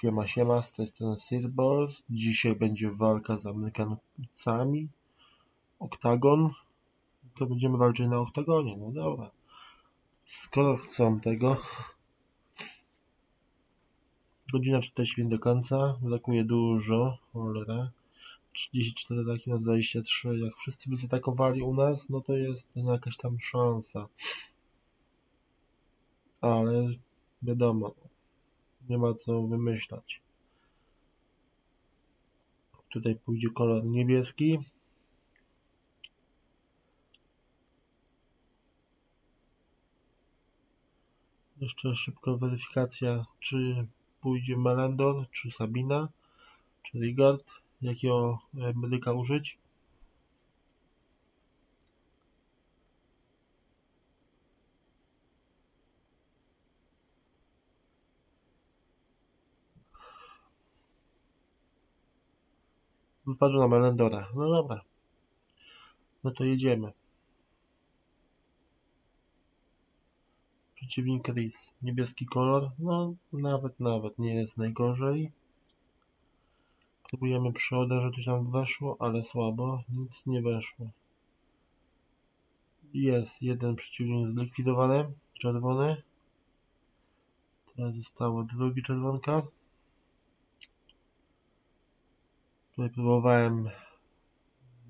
Siema, siema, z tej strony Seedballs. Dzisiaj będzie walka z Amerykańcami. Oktagon. To będziemy walczyć na oktagonie, no dobra. Skoro chcą tego. Godzina 45 do końca. Brakuje dużo. Cholera. 34 ataki na 23. Jak wszyscy by zaatakowali u nas, no to jest jakaś tam szansa. Ale wiadomo, nie ma co wymyślać. Tutaj pójdzie kolor niebieski. Jeszcze szybko weryfikacja, czy pójdzie Melendor, czy Sabina, czy Rigard, jakiego medyka użyć. Wypadł na Melendora. No dobra. No to jedziemy. Przeciwnik Chris. Niebieski kolor. No nawet, nawet nie jest najgorzej. Próbujemy przy że coś nam weszło, ale słabo. Nic nie weszło. Jest jeden przeciwnik zlikwidowany. Czerwony. Teraz zostało drugi czerwonka. Tutaj próbowałem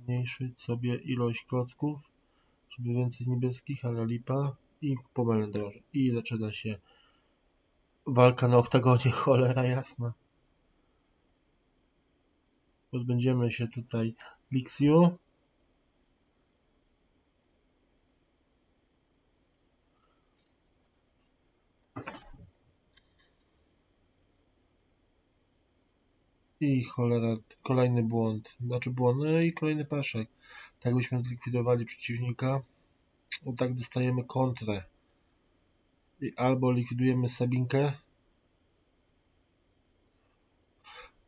zmniejszyć sobie ilość klocków, żeby więcej niebieskich, ale lipa i po melendrorze. I zaczyna się walka na oktagonie, cholera jasna. Pozbędziemy się tutaj Lixiu. I cholera, kolejny błąd. Znaczy błąd, no i kolejny paszek. Tak byśmy zlikwidowali przeciwnika. O tak dostajemy kontrę. I albo likwidujemy Sabinkę.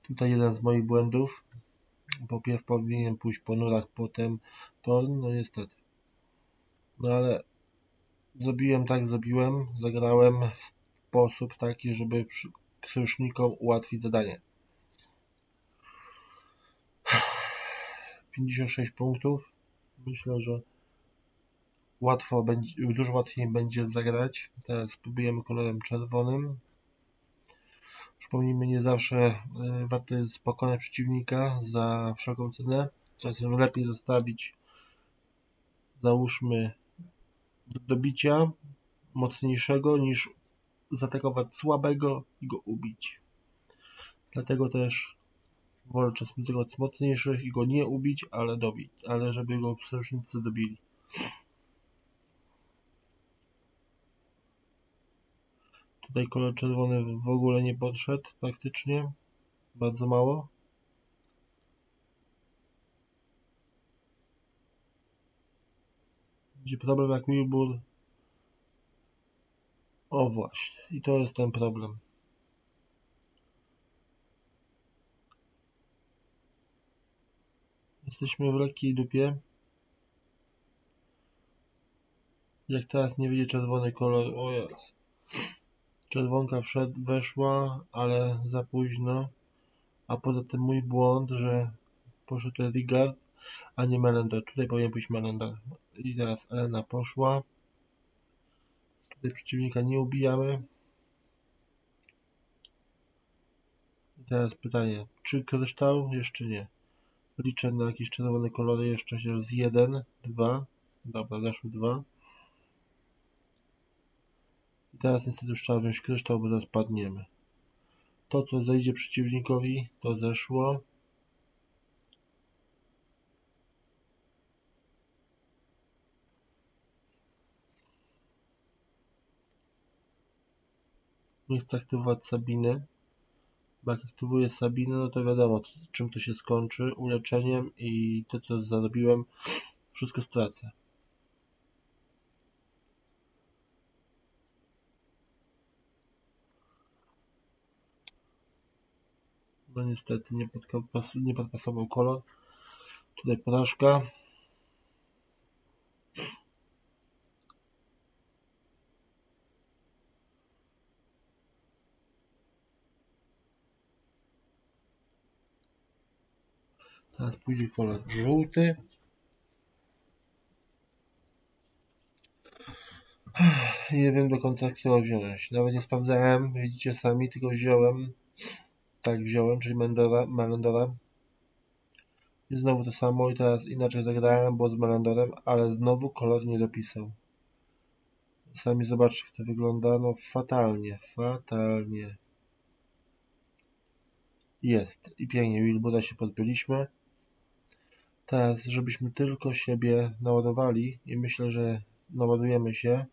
Tutaj jeden z moich błędów. Po pierw powinien pójść po nurach, potem Torn, no niestety. No ale zrobiłem tak, zrobiłem. Zagrałem w sposób taki, żeby sojusznikom ułatwić zadanie. 56 punktów. Myślę, że łatwo będzie, dużo łatwiej będzie zagrać. Teraz spróbujemy kolorem czerwonym. Przypomnijmy, nie zawsze e, warto jest pokonać przeciwnika za wszelką cenę. Czasem lepiej zostawić, załóżmy, do dobicia mocniejszego niż zaatakować słabego i go ubić. Dlatego też Czasem tego mocniejszych i go nie ubić, ale dobić, ale żeby go sojusznicy dobili. Tutaj kolor czerwony w ogóle nie podszedł praktycznie. Bardzo mało. Będzie problem jak Wilbur. O właśnie. I to jest ten problem. Jesteśmy w lekkiej dupie. Jak teraz nie widzi czerwony kolor, o jest. Czerwonka wszedł, weszła, ale za późno. A poza tym mój błąd, że poszedł Rigard, a nie Melendor. Tutaj powinien pójść Melendor. I teraz Elena poszła. Tutaj przeciwnika nie ubijamy. I teraz pytanie, czy kryształ? Jeszcze nie. Liczę na jakieś czerwone kolory jeszcze się z 1, 2. Dobra, zeszły 2. I teraz niestety już trzeba wziąć kryształ, bo zaraz padniemy. To co zejdzie przeciwnikowi, to zeszło. Nie chcę aktywować Sabiny. Bo jak aktywuję Sabinę, no to wiadomo, czym to się skończy. Uleczeniem i to, co zarobiłem, wszystko stracę. No niestety nie, podpas nie podpasował kolor. Tutaj porażka. Teraz pójdzie kolor żółty. Nie wiem do końca, którego wziąć. Nawet nie sprawdzałem, widzicie sami, tylko wziąłem. Tak, wziąłem, czyli. Melendora. I znowu to samo i teraz inaczej zagrałem, bo z Melendorem, ale znowu kolor nie dopisał. Sami zobaczcie, jak to wygląda. No fatalnie, fatalnie. Jest. I pięknie, Wilbuda się podbyliśmy. Teraz, żebyśmy tylko siebie naładowali i myślę, że naładujemy się.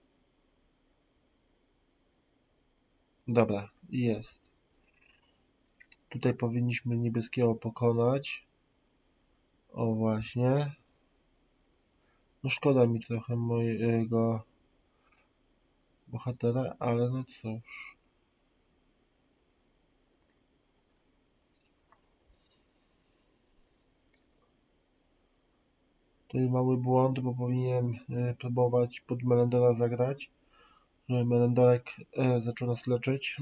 Dobra, jest. Tutaj powinniśmy niebieskiego pokonać. O właśnie. No szkoda mi trochę mojego bohatera, ale no cóż. Mały błąd, bo powinienem e, próbować pod Melendora zagrać, żeby Melendorek e, zaczął nas leczyć.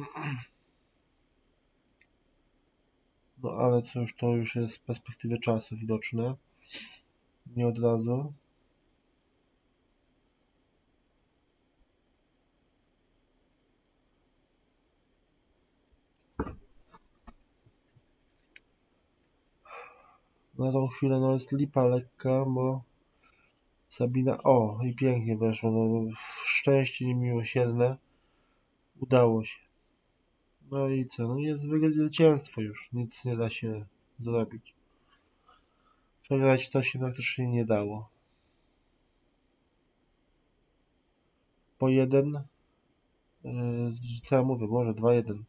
No ale cóż, to już jest z perspektywy czasu widoczne. Nie od razu. Na tą chwilę no jest lipa lekka, bo Sabina... O, i pięknie weszło. No, szczęście niemiłosierne. Udało się. No i co? No jest zwycięstwo już. Nic nie da się zrobić. Przegrać to się praktycznie nie dało. Po jeden. Yy, co ja mówię? Może 2-1.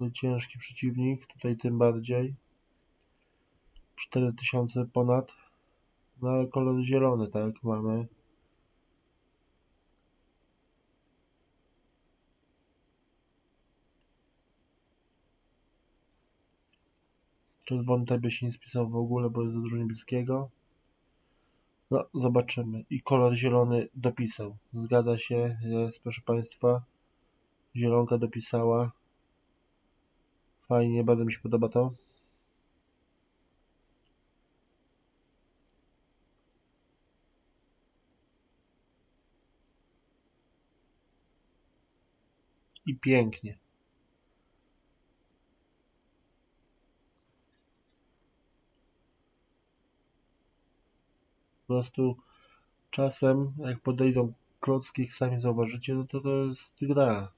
No ciężki przeciwnik, tutaj tym bardziej. 4000 ponad. No ale kolor zielony, tak, mamy. Czerwony tutaj by się nie spisał w ogóle, bo jest za dużo niebieskiego. No, zobaczymy. I kolor zielony dopisał. Zgadza się, jest, proszę Państwa. Zielonka dopisała. Fajnie, bardzo mi się podoba to. I pięknie. Po prostu czasem, jak podejdą klocki, sami zauważycie, no to to jest gra.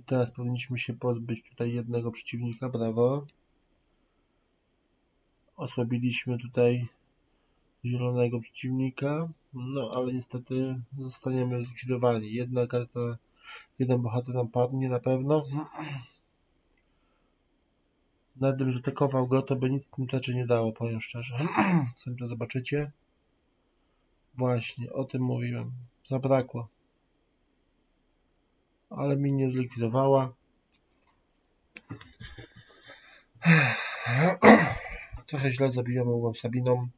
I teraz powinniśmy się pozbyć tutaj jednego przeciwnika, brawo. Osłabiliśmy tutaj zielonego przeciwnika, no ale niestety zostaniemy zlikwidowani. Jedna karta, jeden bohater nam padnie na pewno. Gdybym zaatakował go, to by nic tym rzeczy nie dało, powiem szczerze. Sami to zobaczycie. Właśnie, o tym mówiłem. Zabrakło. Ale mi nie zlikwidowała. Trochę źle zabiłem mogłem Sabiną.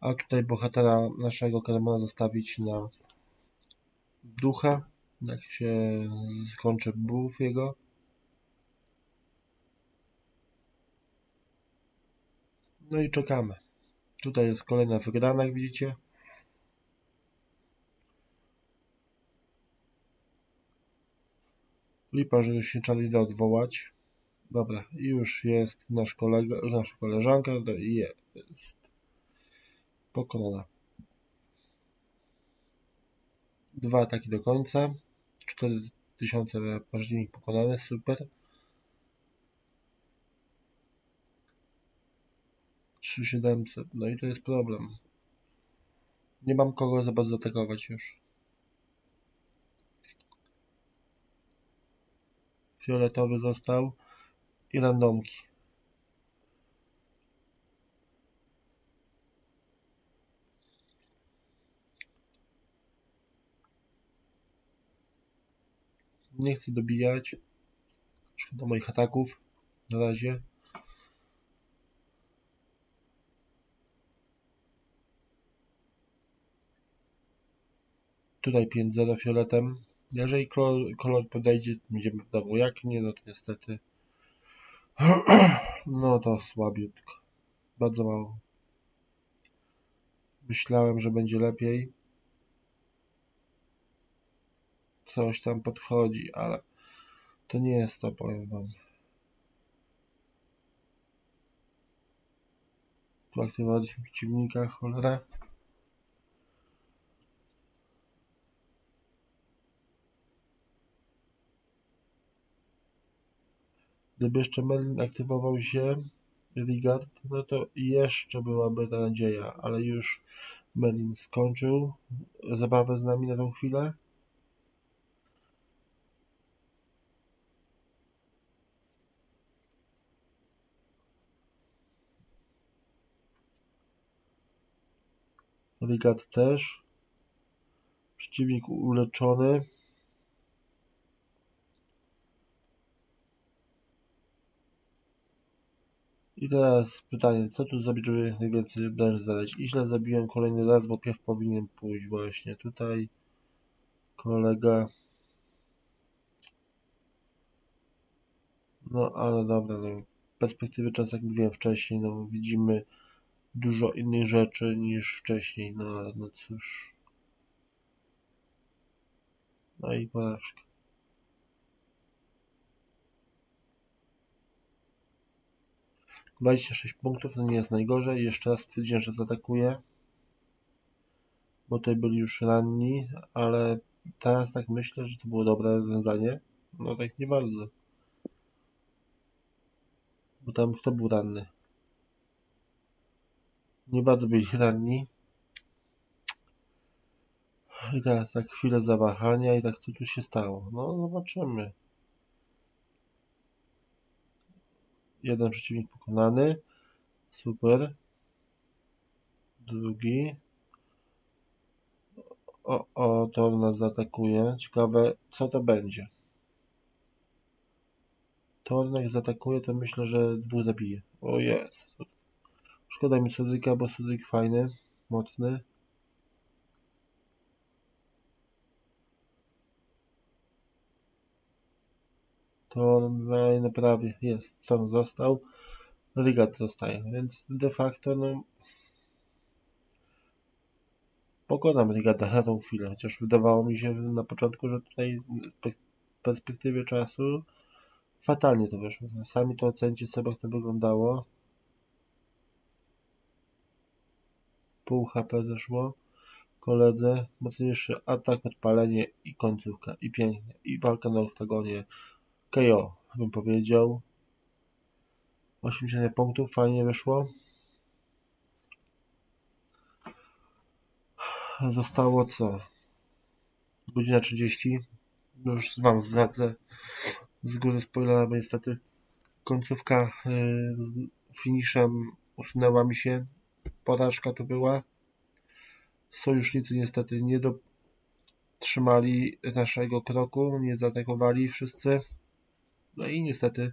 A tutaj bohatera naszego Karmona zostawić na ducha. Jak się skończy buff jego. No i czekamy. Tutaj jest kolejna wygrana, jak widzicie. Lipa, że się trzeba da odwołać. Dobra, i już jest nasz kolega, nasza koleżanka, jest pokonana. Dwa ataki do końca. 4000 październik pokonane, super. 3700. No i to jest problem. Nie mam kogo za bardzo zaatakować już. Fioletowy został i randomki. Nie chcę dobijać. Szkoda moich ataków. Na razie. Tutaj 5-0 fioletem. Jeżeli kolor, kolor podejdzie, będziemy w domu. Jak nie, no to niestety. No to słabiutko. Bardzo mało. Myślałem, że będzie lepiej. Coś tam podchodzi, ale to nie jest to, powiem wam. Tu aktywowaliśmy przeciwnika, cholera. Gdyby jeszcze Merlin aktywował się, Rigard, no to jeszcze byłaby ta nadzieja, ale już Merlin skończył zabawę z nami na tą chwilę. Rigard też. Przeciwnik uleczony. I teraz pytanie, co tu zrobić, żeby najwięcej obrażeń zadać? I źle zabiłem kolejny raz, bo pierw powinien pójść właśnie tutaj. Kolega. No ale dobra, no. Perspektywy czasu, jak mówiłem wcześniej, no widzimy dużo innych rzeczy niż wcześniej, no ale no cóż. No i porażka. Dwadzieścia sześć punktów, to nie jest najgorzej. Jeszcze raz stwierdziłem, że zaatakuje. Bo tutaj byli już ranni, ale teraz tak myślę, że to było dobre rozwiązanie. No tak nie bardzo. Bo tam kto był ranny? Nie bardzo byli ranni. I teraz tak chwilę zawahania i tak co tu się stało? No zobaczymy. Jeden przeciwnik pokonany. Super. Drugi. O, o, to nas zaatakuje. Ciekawe, co to będzie. Tornek zaatakuje, to myślę, że dwóch zabije. O jest. Szkoda mi Sudyka, bo Sudyk fajny, mocny. Tornek no prawie jest. Torn został. Rigat zostaje, więc de facto no pokonam Rigata na tą chwilę, chociaż wydawało mi się na początku, że tutaj w perspektywie czasu fatalnie to wyszło. Sami to ocencie sobie, jak to wyglądało. Pół HP zeszło. Koledze mocniejszy atak, odpalenie i końcówka. I pięknie. I walka na oktagonie. KO, bym powiedział. 80 punktów, fajnie wyszło. Zostało co? Godzina 30. Już wam zdradzę z góry spoilera, bo niestety końcówka yy, z finiszem usunęła mi się. Porażka to była. Sojusznicy niestety nie dotrzymali naszego kroku, nie zaatakowali wszyscy. No i niestety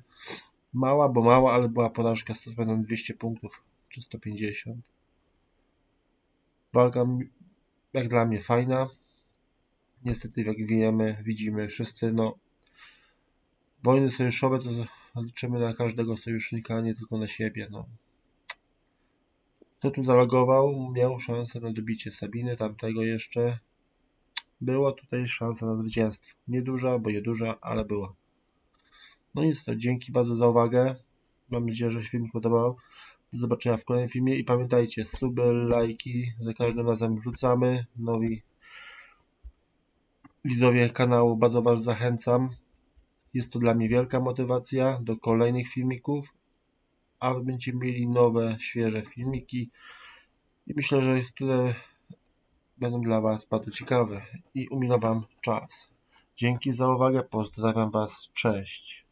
mała, bo mała, ale była porażka z będą 200 punktów, czy 150. Walka jak dla mnie fajna. Niestety jak wiemy, widzimy wszyscy, no wojny sojuszowe to liczymy na każdego sojusznika, nie tylko na siebie. No. Kto tu zalogował, miał szansę na dobicie Sabiny, tamtego jeszcze. Była tutaj szansa na zwycięstwo. Nieduża, bo nieduża, ale była. No nic, to dzięki bardzo za uwagę. Mam nadzieję, że się film podobał. Do zobaczenia w kolejnym filmie i pamiętajcie, suby, lajki, za każdym razem wrzucamy. Nowi widzowie kanału bardzo Was zachęcam. Jest to dla mnie wielka motywacja do kolejnych filmików, a Wy będziecie mieli nowe, świeże filmiki i myślę, że które będą dla Was bardzo ciekawe i umilą Wam czas. Dzięki za uwagę, pozdrawiam Was, cześć.